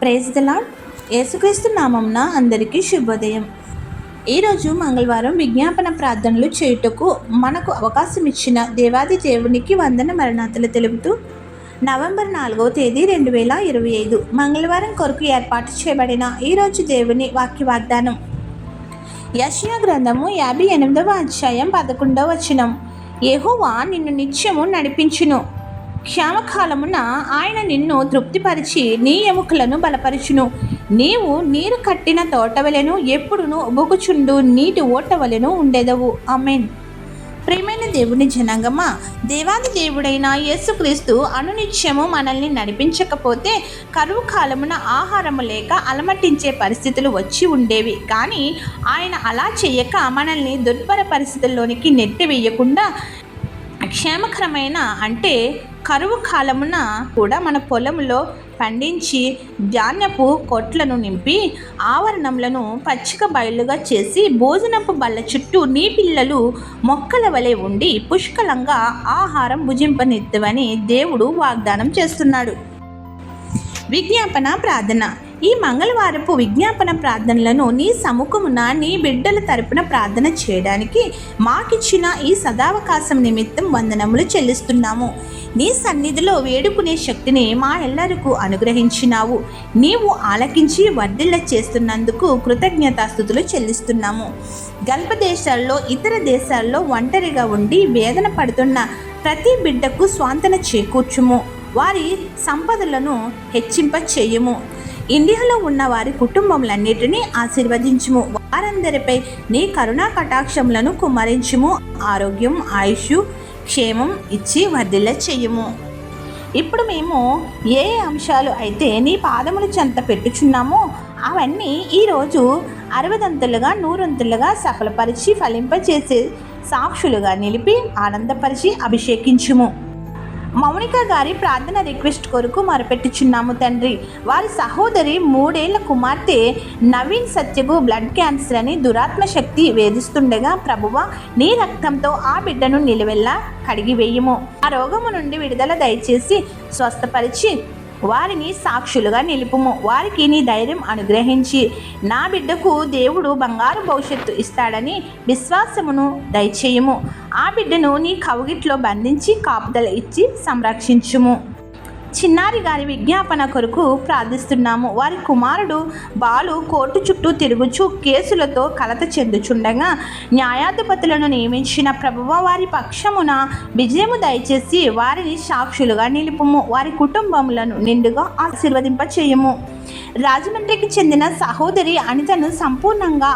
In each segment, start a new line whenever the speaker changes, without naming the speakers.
Praise the lord యేసుక్రీస్తు నామంన అందరికీ శుభోదయం. ఈరోజు మంగళవారం విజ్ఞాపన ప్రార్థనలు చేయుటకు మనకు అవకాశం ఇచ్చిన దేవాది దేవునికి వందన మరణాతలు తెలుపుతూ నవంబర్ నాలుగవ తేదీ రెండు వేల ఇరవై ఐదు మంగళవారం కొరకు ఏర్పాటు చేయబడిన ఈరోజు దేవుని వాక్య వాగ్దానం. యషయా గ్రంథము యాభై ఎనిమిదవ అధ్యాయం పదకొండవ వచనం. యెహోవా నిన్ను నిత్యము నడిపించును. క్షామకాలమున ఆయన నిన్ను తృప్తిపరిచి నీ ఎముకలను బలపరిచును. నీవు నీరు కట్టిన తోటవలెను ఎప్పుడును ఉబుకుచుండు నీటి ఓటవలెను ఉండెదవు. అమెన్ ప్రేమైన దేవుని జనాంగమా దేవాది దేవుడైన యేసుక్రీస్తు అనునిత్యము మనల్ని నడిపించకపోతే కరువు కాలమున ఆహారము లేక అలమటించే పరిస్థితులు వచ్చి ఉండేవి. కానీ ఆయన అలా చేయక మనల్ని దుర్భర పరిస్థితుల్లోనికి నెట్టివేయకుండా క్షేమకరమైన అంటే కరువు కాలమున కూడా మన పొలంలో పండించి ధాన్యపు కొట్లను నింపి ఆవరణములను పచ్చిక బయలుగా చేసి భోజనపు బల్ల చుట్టూ నీ పిల్లలు మొక్కల వలె ఉండి పుష్కలంగా ఆహారం భుజింపనిద్దువని దేవుడు వాగ్దానం చేస్తున్నాడు. విజ్ఞాపన ప్రార్థన. ఈ మంగళవారపు విజ్ఞాపన ప్రార్థనలను నీ సముఖమున నీ బిడ్డల తరపున ప్రార్థన చేయడానికి మాకిచ్చిన ఈ సదావకాశం నిమిత్తం వందనములు చెల్లిస్తున్నాము. నీ సన్నిధిలో వేడుకునే శక్తిని మా ఎల్లరకు అనుగ్రహించినావు. నీవు ఆలకించి వర్ధిల్ల చేస్తున్నందుకు కృతజ్ఞతాస్థుతులు చెల్లిస్తున్నాము. గల్ప దేశాల్లో ఇతర దేశాల్లో ఒంటరిగా ఉండి వేదన పడుతున్న ప్రతి బిడ్డకు స్వాంతన చేకూర్చుము. వారి సంపదలను హెచ్చింప చేయము ఇండియాలో ఉన్న వారి కుటుంబములన్నిటినీ ఆశీర్వదించుము. వారందరిపై నీ కరుణా కటాక్షములను కుమ్మరించుము. ఆరోగ్యం ఆయుష్ క్షేమం ఇచ్చి వర్ధిల్ల చేయుము. ఇప్పుడు మేము ఏ ఏ అంశాలు అయితే నీ పాదముల చెంత పెట్టుచున్నామో అవన్నీ ఈరోజు అరవదంతులుగా నూరంతులుగా సఫలపరిచి ఫలింపచేసే సాక్షులుగా నిలిపి ఆనందపరిచి అభిషేకించుము. మౌనిక గారి ప్రార్థన రిక్వెస్ట్ కొరకు మరపెట్టుచున్నాము తండ్రి. వారి సహోదరి మూడేళ్ళ కుమార్తె నవీన్ సత్యకు బ్లడ్ క్యాన్సర్ అని దురాత్మ శక్తి వేధిస్తుండగా ప్రభువ నీ రక్తంతో ఆ బిడ్డను నిలువెల్లా కడిగివేయము. ఆ రోగము నుండి విడుదల దయచేసి స్వస్థపరిచి వారిని సాక్షులుగా నిలుపుము. వారికి నీ ధైర్యం అనుగ్రహించి. నా బిడ్డకు దేవుడు బంగారు భవిష్యత్తు ఇస్తాడని విశ్వాసమును దయచేయము. ఆ బిడ్డను నీ కవుగిట్లో బంధించి కాపుదల ఇచ్చి సంరక్షించుము. చిన్నారి గారి విజ్ఞాపన కొరకు ప్రార్థిస్తున్నాము. వారి కుమారుడు బాలు కోర్టు చుట్టూ తిరుగుచు కేసులతో కలత చెందుచుండగా న్యాయాధిపతులను నియమించిన ప్రభువ వారి పక్షమున విజయము దయచేసి వారిని సాక్షులుగా నిలుపుము. వారి కుటుంబములను నిండుగా ఆశీర్వదింప చేయము రాజమండ్రికి చెందిన సహోదరి అనితను సంపూర్ణంగా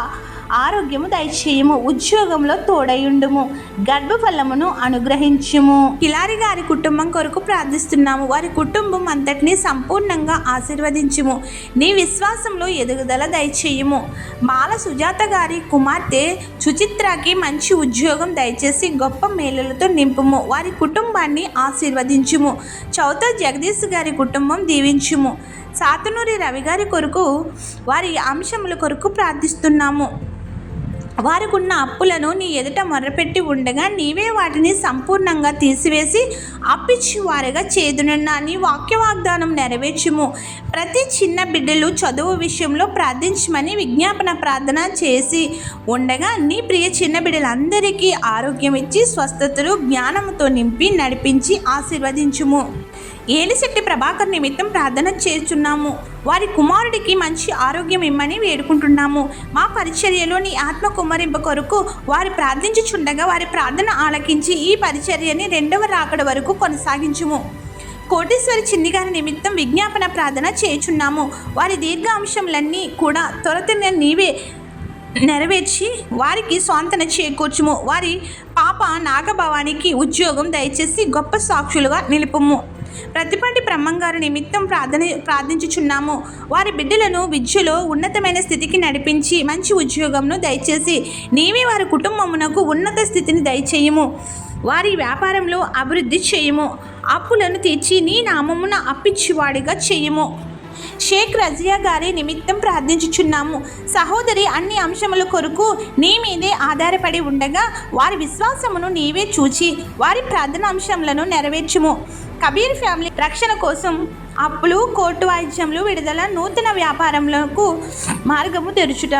ఆరోగ్యము దయచేయము ఉద్యోగంలో తోడయుండుము గర్భఫలమును అనుగ్రహించుము. కిలారి గారి కుటుంబం కొరకు ప్రార్థిస్తున్నాము. వారి కుటుంబం అంతటినీ సంపూర్ణంగా ఆశీర్వదించుము. నీ విశ్వాసంలో ఎదుగుదల దయచేయము. మాల సుజాత గారి కుమార్తె సుచిత్రకి మంచి ఉద్యోగం దయచేసి గొప్ప మేలులతో నింపుము. వారి కుటుంబాన్ని ఆశీర్వదించుము. చౌత జగదీష్ గారి కుటుంబం దీవించుము. సాతనూరి రవి గారి కొరకు వారి అంశముల కొరకు ప్రార్థిస్తున్నాము. వారికున్న అప్పులను నీ ఎదుట మొర్రపెట్టి ఉండగా నీవే వాటిని సంపూర్ణంగా తీసివేసి అప్పిచ్చి వారిగా చేదునన్న నీ వాక్య వాగ్దానం నెరవేర్చుము. ప్రతి చిన్న బిడ్డలు చదువు విషయంలో ప్రార్థించమని విజ్ఞాపన ప్రార్థన చేసి ఉండగా నీ ప్రియ చిన్న బిడ్డలందరికీ ఆరోగ్యం ఇచ్చి స్వస్థతలు జ్ఞానంతో నింపి నడిపించి ఆశీర్వదించుము. ఏలిశెట్టి ప్రభాకర్ నిమిత్తం ప్రార్థన చేస్తున్నాము. వారి కుమారుడికి మంచి ఆరోగ్యం ఇమ్మని వేడుకుంటున్నాము. మా పరిచర్యలో నీ ఆత్మ కుమరింప కొరకు వారు ప్రార్థించుచుండగా వారి ప్రార్థన ఆలకించి ఈ పరిచర్యని రెండవ రాకడ వరకు కొనసాగించుము. కోటేశ్వరి చిన్నిగారి నిమిత్తం విజ్ఞాపన ప్రార్థన చేయుచున్నాము. వారి దీర్ఘ అంశంలన్నీ కూడా త్వరతనే నీవే నెరవేర్చి వారికి స్వాంతన చేకూర్చుము. వారి పాప నాగభవానికి ఉద్యోగం దయచేసి గొప్ప సాక్షులుగా నిలుపుము. ప్రతిపాటి బ్రహ్మంగారు నిమిత్తం ప్రార్థన ప్రార్థించుచున్నాము. వారి బిడ్డలను విద్యలో ఉన్నతమైన స్థితికి నడిపించి మంచి ఉద్యోగంను దయచేసి నీవే వారి కుటుంబమునకు ఉన్నత స్థితిని దయచేయము. వారి వ్యాపారంలో అభివృద్ధి చేయము. అప్పులను తీర్చి నీ నామమున అప్పిచ్చివాడిగా చేయము. షేక్ రజియా గారి నిమిత్తం ప్రార్థించుచున్నాము. సహోదరి అన్ని అంశముల కొరకు నీ మీదే ఆధారపడి ఉండగా వారి విశ్వాసమును నీవే చూచి వారి ప్రార్థన అంశములను నెరవేర్చుము. కబీర్ ఫ్యామిలీ రక్షణ కోసం అప్పులు కోర్టు వాయిద్యములు విడుదల నూతన వ్యాపారములకు మార్గము తెరుచుట.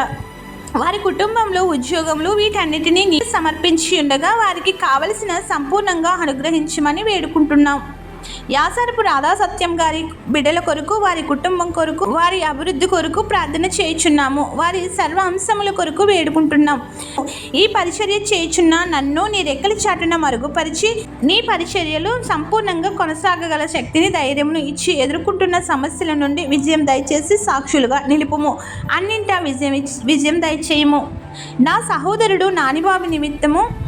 వారి కుటుంబంలో ఉద్యోగములు వీటన్నిటినీ సమర్పించి ఉండగా వారికి కావలసిన సంపూర్ణంగా అనుగ్రహించమని వేడుకుంటున్నాం. యాసరపు రాధా సత్యం గారి బిడ్డల కొరకు వారి కుటుంబం కొరకు వారి అభివృద్ధి కొరకు ప్రార్థన చేయుచున్నాము. వారి సర్వ అంశముల కొరకు వేడుకుంటున్నాం. ఈ పరిచర్య చేయుచున్న నన్ను నీ రెక్కల చాటున మరుగుపరిచి నీ పరిచర్యలు సంపూర్ణంగా కొనసాగగల శక్తిని ధైర్యమును ఇచ్చి ఎదుర్కొంటున్న సమస్యల నుండి విజయం దయచేసి సాక్షులుగా నిలుపుము. అన్నింటా విజయం విజయం దయచేయము. నా సహోదరుడు నానిబాబు నిమిత్తము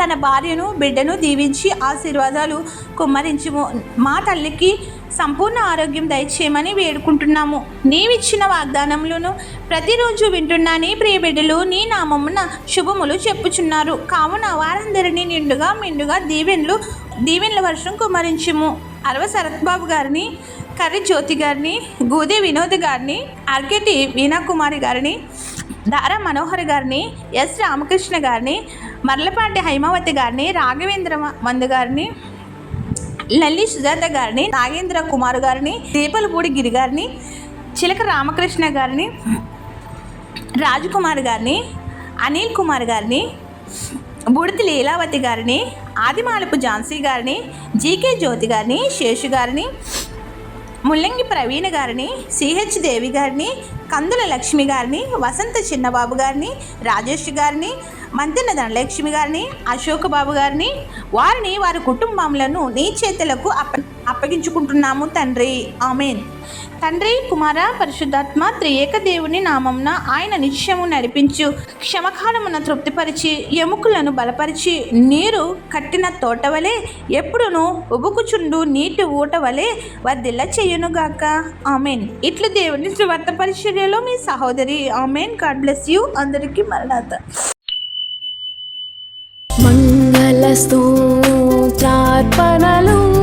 తన భార్యను బిడ్డను దీవించి ఆశీర్వాదాలు కుమ్మరించుము మా తల్లికి సంపూర్ణ ఆరోగ్యం దయచేయమని వేడుకుంటున్నాము. నీవిచ్చిన వాగ్దానములను ప్రతిరోజు వింటున్న నీ ప్రియ బిడ్డలు నీ నామమున శుభములు చెప్పుచున్నారు. కావున వారందరినీ నిండుగా మిండుగా దీవెన్లు దీవెన్ల వర్షం కుమ్మరించుము. అరవ శరత్బాబు గారిని కర్రి జ్యోతి గారిని గూదే వినోద్ గారిని అర్కెటి వీణాకుమారి గారిని దారా మనోహర్ గారిని ఎస్ రామకృష్ణ గారిని మర్లపాటి హైమావతి గారిని రాఘవేంద్ర మందు గారిని లల్లి సుజాత గారిని నాగేంద్ర కుమార్ గారిని దీపలపూడి గిరి గారిని చిలక రామకృష్ణ గారిని రాజకుమార్ గారిని అనిల్ కుమార్ గారిని బుడితి లీలావతి గారిని ఆదిమాలపు ఝాన్సీ గారిని జీకే జ్యోతి గారిని శేషు గారిని ముల్లంగి ప్రవీణ గారిని సిహెచ్ దేవి గారిని కందుల లక్ష్మి గారిని వసంత చిన్నబాబు గారిని రాజేష్ గారిని మంతెన ధనలక్ష్మి గారిని అశోక్ బాబు గారిని వారిని వారి కుటుంబములను నీ చేతులకు అప్ప అప్పగించుకుంటున్నాము తండ్రి. ఆమెన్. తండ్రి కుమార పరిశుద్ధాత్మ త్రియేక దేవుని నామంన ఆయన నిత్యము నడిపించు క్షమకాలమున తృప్తిపరిచి ఎముకలను బలపరిచి నీరు కట్టిన తోటవలె ఎప్పుడును ఉబుకుచుండు నీటి ఊట వలె వర్ధిల్ల చెయ్యునుగాక ఆమెన్. ఇట్లు దేవుని శ్రీవర్త పరిచర్యలో మీ సహోదరి. ఆమెన్. God bless you. అందరికీ మరణాత
మంగళ స్తోత్రార్పణలు